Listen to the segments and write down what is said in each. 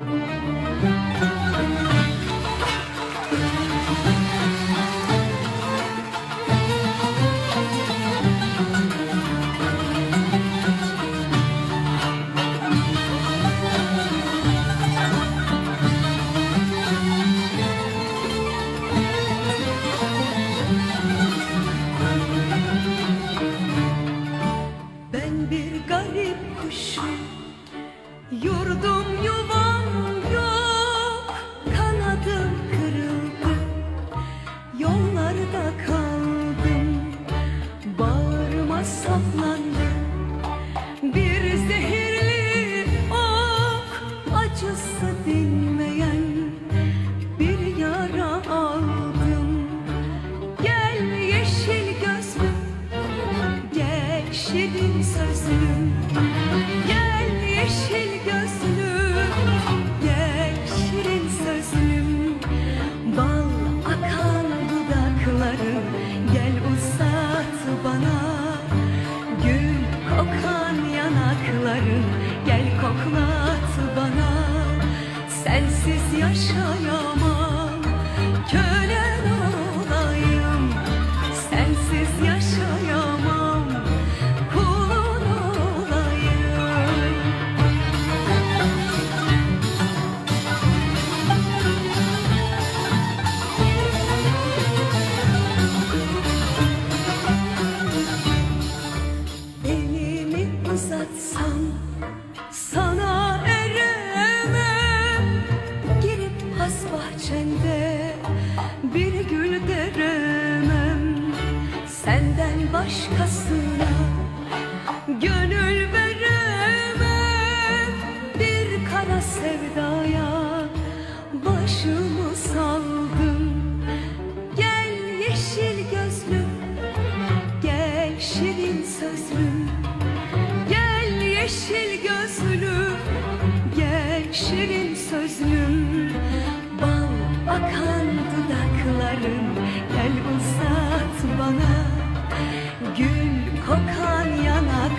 Ben bir garip kuşum Yurdum yuvam yaşayamam. Kölen olayım Sensiz yaşayamam. Kulun olayım. Elimi uzatsam Senden başkasına gönül veremem. Bir kara sevdaya başımı saldım. Gel yeşil gözlüm Gel şirin sözlüm. Gel yeşil gözlüm Gel şirin sözlüm. Bal akan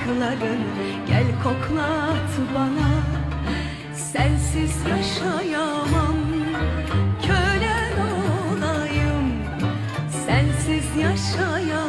dudakları Gel koklat bana. Sensiz yaşayamam Kölen olayım. Sensiz yaşayamam.